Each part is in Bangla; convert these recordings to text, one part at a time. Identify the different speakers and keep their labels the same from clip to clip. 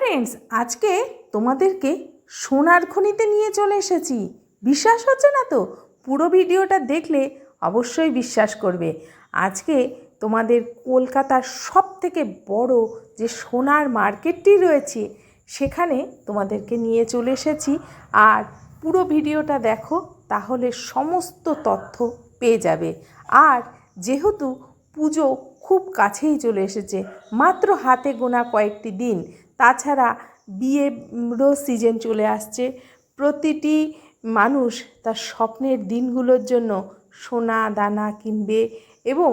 Speaker 1: ফ্রেন্ডস আজকে তোমাদেরকে সোনার খনিতে নিয়ে চলে এসেছি। বিশ্বাস হচ্ছে না তো? পুরো ভিডিওটা দেখলে অবশ্যই বিশ্বাস করবে। আজকে তোমাদের কলকাতার সব থেকে বড় যে সোনার মার্কেটটি রয়েছে, সেখানে তোমাদেরকে নিয়ে চলে এসেছি। আর পুরো ভিডিওটা দেখো, তাহলে সমস্ত তথ্য পেয়ে যাবে। আর যেহেতু পুজো খুব কাছেই চলে এসেছে, মাত্র হাতে গোনা কয়েকটি দিন তাছাড়া বিয়েরও সিজন চলে আসছে। প্রতিটি মানুষ তার স্বপ্নের দিনগুলোর জন্য সোনা, দানা কিনবে এবং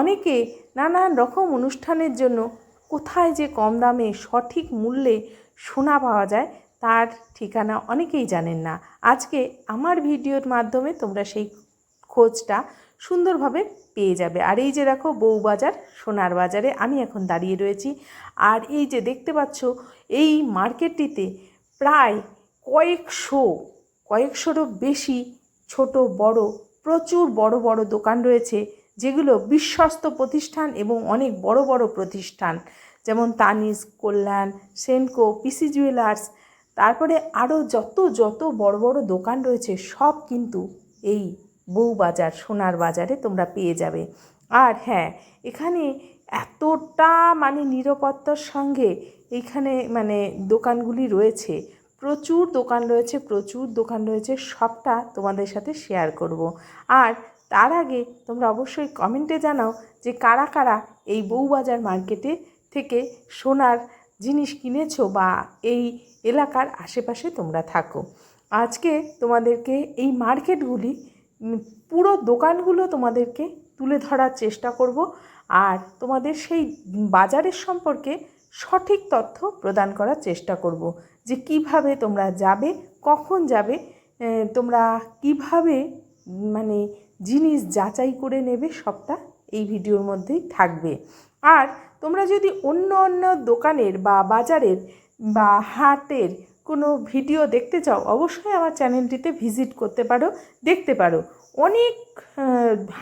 Speaker 1: অনেকে নানান রকম অনুষ্ঠানের জন্য কোথায় যে কম দামে সঠিক মূল্যে সোনা পাওয়া যায় তার ঠিকানা অনেকেই জানেন না। আজকে আমার ভিডিওর মাধ্যমে তোমরা সেই খোঁজটা সুন্দরভাবে পেয়ে যাবে। আর এই যে দেখো বউবাজার, সোনার বাজারে আমি এখন দাঁড়িয়ে রয়েছি। আর এই যে দেখতে পাচ্ছ, এই মার্কেটটিতে প্রায় কয়েকশো, কয়েকশোরও বেশি ছোট, বড়, প্রচুর বড় বড় দোকান রয়েছে, যেগুলো বিশ্বস্ত প্রতিষ্ঠান এবং অনেক বড় বড় প্রতিষ্ঠান। যেমন তানিস কল্যাণ, সেনকো, পিসি জুয়েলার্স, তারপরে আরও যত যত বড় বড় দোকান রয়েছে, সব কিন্তু এই বউবাজার সোনার বাজারে তোমরা পেয়ে যাবে। আর হ্যাঁ এখানে এতটা মানে নিরাপত্তার সঙ্গে এইখানে মানে দোকানগুলি রয়েছে। প্রচুর দোকান রয়েছে, প্রচুর দোকান রয়েছে, সবটা তোমাদের সাথে শেয়ার করব। আর তার আগে তোমরা অবশ্যই কমেন্টে জানাও যে কারা কারা এই বউবাজার মার্কেটে থেকে সোনার জিনিস কিনেছো বা এই এলাকার আশেপাশে তোমরা থাকো। আজকে তোমাদেরকে এই মার্কেটগুলি পুরো দোকানগুলো তোমাদেরকে তুলে ধরার চেষ্টা করব আর তোমাদের সেই বাজারের সম্পর্কে সঠিক তথ্য প্রদান করার চেষ্টা করব যে কীভাবে তোমরা যাবে, কখন যাবে তোমরা কীভাবে মানে জিনিস যাচাই করে নেবে সবটা এই ভিডিওর মধ্যেই থাকবে। আর তোমরা যদি অন্য অন্য দোকানের বা বাজারের বা হাটের কোনো ভিডিও দেখতে চাও, অবশ্যই আমার চ্যানেলটিতে ভিজিট করতে পারো, দেখতে পারো। অনেক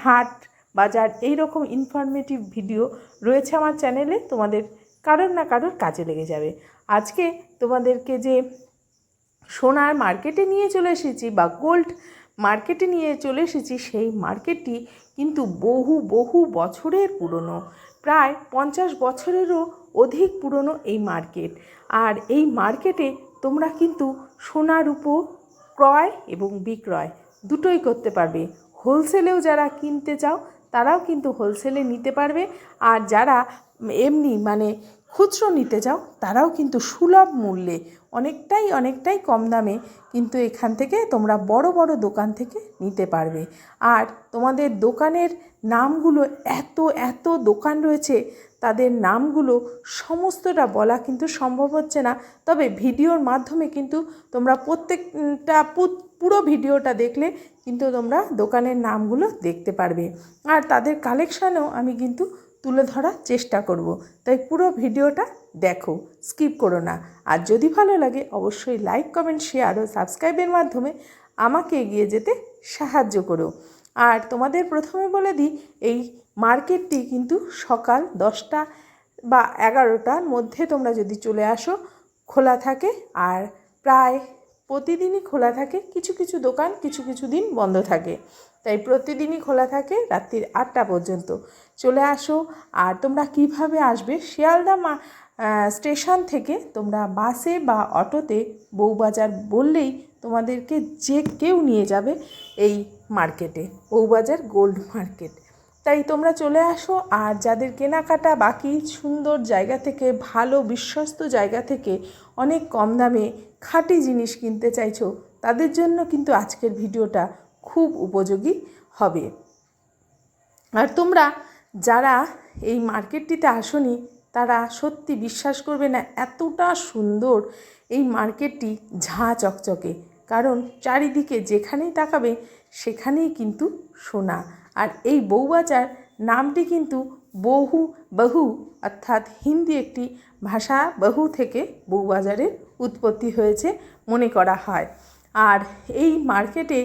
Speaker 1: হাট, বাজার এই রকম ইনফরমেটিভ ভিডিও রয়েছে আমার চ্যানেলে, তোমাদের কারোর না কারোর কাজে লেগে যাবে। আজকে তোমাদেরকে যে সোনার মার্কেটে নিয়ে চলে এসেছি বা গোল্ড মার্কেটে নিয়ে চলে এসেছি, সেই মার্কেটটি কিন্তু বহু বহু বছরের পুরনো। প্রায় পঞ্চাশ বছরেরও অধিক পুরনো এই মার্কেট আর এই মার্কেটে তোমরা কিন্তু সোনার উপর ক্রয় এবং বিক্রয় দুটোই করতে পারবে। হোলসেলেও যারা কিনতে চাও, তারাও কিন্তু হোলসেলে নিতে পারবে। আর যারা এমনি মানে খুচরো নিতে চাও, তারাও কিন্তু সুলভ মূল্যে অনেকটাই অনেকটাই কম দামে কিন্তু এখান থেকে তোমরা বড় বড় দোকান থেকে নিতে পারবে। আর তোমাদের দোকানের নামগুলো এত এত দোকান রয়েছে তাদের নামগুলো সমস্তটা বলা কিন্তু সম্ভব হচ্ছে না। তবে ভিডিওর মাধ্যমে কিন্তু তোমরা প্রত্যেকটা পুরো ভিডিওটা দেখলে কিন্তু তোমরা দোকানের নামগুলো দেখতে পারবে। আর তাদের কালেকশানও আমি কিন্তু তুলে ধরার চেষ্টা করব। তাই পুরো ভিডিওটা দেখো স্কিপ করো না। আর যদি ভালো লাগে অবশ্যই লাইক কমেন্ট শেয়ার ও সাবস্ক্রাইবের মাধ্যমে আমাকে এগিয়ে যেতে সাহায্য করো। আর তোমাদের প্রথমে বলে দিই, এই মার্কেটটি কিন্তু সকাল দশটা বা এগারোটার মধ্যে তোমরা যদি চলে আসো, খোলা থাকে। আর প্রায় প্রতিদিনই খোলা থাকে, কিছু কিছু দোকান কিছু কিছু দিন বন্ধ থাকে। তাই প্রতিদিনই খোলা থাকে রাত্রির আটটা পর্যন্ত। চলে আসো, আর তোমরা কীভাবে আসবে? শিয়ালদা মা স্টেশন থেকে তোমরা বাসে বা অটোতে বউবাজার বললেই তোমাদেরকে যে কেউ নিয়ে যাবে এই মার্কেটে বউবাজার গোল্ড মার্কেট। তাই তোমরা চলে আসো আর যাদের কেনাকাটা বাকি সুন্দর জায়গা থেকে, ভালো বিশ্বস্ত জায়গা থেকে অনেক কম দামে খাঁটি জিনিস কিনতে চাইছো, তাদের জন্য কিন্তু আজকের ভিডিওটা খুব উপযোগী হবে। আর তোমরা যারা এই মার্কেটটিতে আসনি, তারা সত্যি বিশ্বাস করবে না, এতটা সুন্দর এই মার্কেটটি ঝাঁ চকচকে। কারণ চারিদিকে যেখানেই তাকাবে, সেখানেই কিন্তু সোনা। আর এই বউবাজার নামটি কিন্তু বহু বহু, অর্থাৎ হিন্দি একটি ভাষা বহু থেকে বউবাজারের উৎপত্তি হয়েছে মনে করা হয়। আর এই মার্কেটে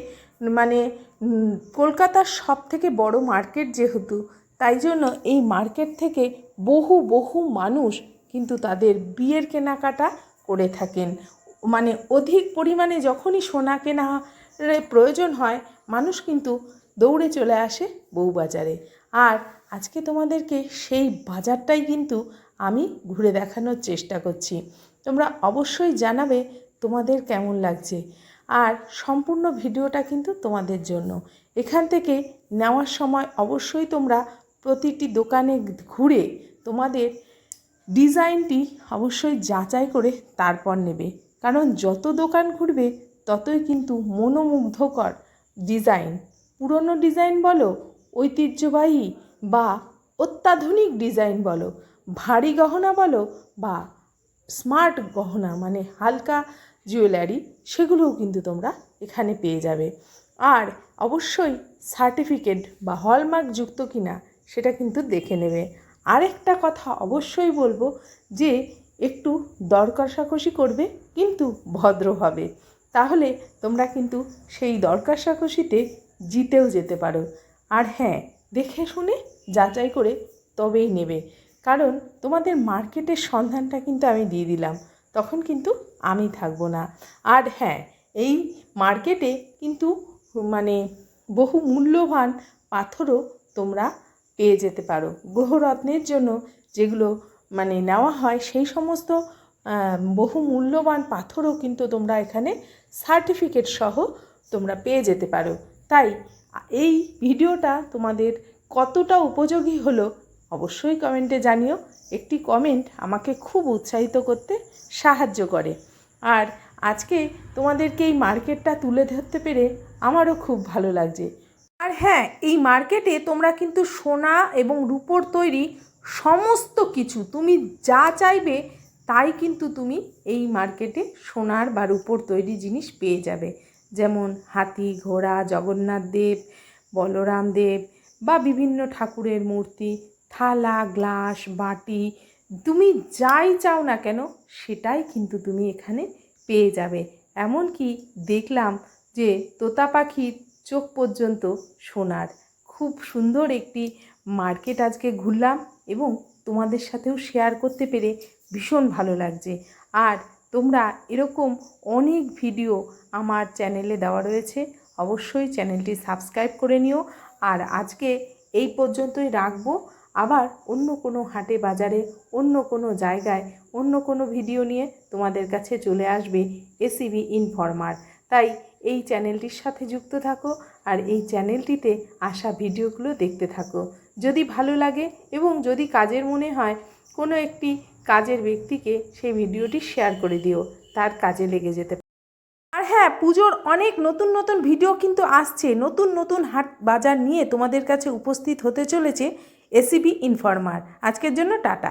Speaker 1: মানে কলকাতার সব থেকে বড় মার্কেট যেহেতু, তাই জন্য এই মার্কেট থেকে বহু বহু মানুষ কিন্তু তাদের বিয়ের কেনাকাটা করে থাকেন। মানে অধিক পরিমাণে যখনই সোনা কেনা প্রয়োজন হয়, মানুষ কিন্তু দৌড়ে চলে আসে বউবাজারে। আর আজকে তোমাদেরকে সেই বাজারটাই কিন্তু আমি ঘুরে দেখানোর চেষ্টা করছি। তোমরা অবশ্যই জানাবে তোমাদের কেমন লাগছে। আর সম্পূর্ণ ভিডিওটা কিন্তু তোমাদের জন্য। এখান থেকে নেওয়ার সময় অবশ্যই তোমরা প্রতিটি দোকানে ঘুরে তোমাদের ডিজাইনটি অবশ্যই যাচাই করে তারপর নেবে। কারণ যত দোকান ঘুরবে, ততই কিন্তু মনোমুগ্ধকর ডিজাইন। পুরনো ডিজাইন বলো, ঐতিহ্যবাহী বা অত্যাধুনিক ডিজাইন বলো, ভারী গহনা বলো বা স্মার্ট গহনা মানে হালকা জুয়েলারি, সেগুলোও কিন্তু তোমরা এখানে পেয়ে যাবে। আর অবশ্যই সার্টিফিকেট বা হলমার্ক যুক্ত কিনা, সেটা কিন্তু দেখে নেবে। আরেকটা কথা অবশ্যই বলব যে একটু দর করবে, কিন্তু ভদ্রভাবে তাহলে তোমরা কিন্তু সেই দর কষাকষিতে জিতেও যেতে পারো। আর হ্যাঁ দেখে শুনে যাচাই করে তবেই নেবে। কারণ তোমাদের মার্কেটের সন্ধানটা কিন্তু আমি দিয়ে দিলাম। তখন কিন্তু আমি থাকব না। আর হ্যাঁ এই মার্কেটে কিন্তু মানে বহু মূল্যবান পাথরও তোমরা পেয়ে যেতে পারো। গ্রহরত্নের জন্য যেগুলো মানে নেওয়া হয়, সেই সমস্ত বহু মূল্যবান পাথরও কিন্তু তোমরা এখানে সার্টিফিকেট সহ তোমরা পেয়ে যেতে পারো। তাই, এই ভিডিওটা তোমাদের কতটা উপযোগী হলো অবশ্যই কমেন্টে জানিও। একটি কমেন্ট আমাকে খুব উৎসাহিত করতে সাহায্য করে। আর আজকে তোমাদেরকে এই মার্কেটটা তুলে ধরতে পেরে আমারও খুব ভালো লাগছে। আর হ্যাঁ এই মার্কেটে তোমরা কিন্তু সোনা এবং রূপোর তৈরি সমস্ত কিছু, তুমি যা চাইবে তাই কিন্তু তুমি এই মার্কেটে সোনার বা রূপোর তৈরি জিনিস পেয়ে যাবে। যেমন হাতি, ঘোড়া, জগন্নাথ দেব, বলরাম দেব বা বিভিন্ন ঠাকুরের মূর্তি, থালা, গ্লাস, বাটি, তুমি যাই চাও না কেন সেটাই কিন্তু তুমি এখানে পেয়ে যাবে। এমনকি দেখলাম যে তোতা পাখির চোখ পর্যন্ত সোনার। খুব সুন্দর একটি মার্কেট আজকে ঘুরলাম। এবং তোমাদের সাথেও শেয়ার করতে পেরে ভীষণ ভালো লাগছে। আর তোমরা এরকম অনেক ভিডিও আমার চ্যানেলে দেওয়া রয়েছে, অবশ্যই চ্যানেলটি সাবস্ক্রাইব করে নিও। আর আজকে এই পর্যন্তই রাখব। আবার অন্য কোনো হাটে বাজারে, অন্য কোনো জায়গায়, অন্য কোনো ভিডিও নিয়ে তোমাদের কাছে চলে আসবে এসিবি ইনফরমার তাই এই চ্যানেলটির সাথে যুক্ত থাকো আর এই চ্যানেলটিতে আসা ভিডিওগুলো দেখতে থাকো। যদি ভালো লাগে এবং যদি কাজের মনে হয় কোনো একটি কাজের ব্যক্তিকে সেই ভিডিওটি শেয়ার করে দিও, তার কাজে লেগে যেতে আর হ্যাঁ পুজোর অনেক নতুন নতুন ভিডিও কিন্তু আসছে। নতুন নতুন হাট বাজার নিয়ে তোমাদের কাছে উপস্থিত হতে চলেছে এসিবি ইনফরমার। আজকের জন্য টাটা।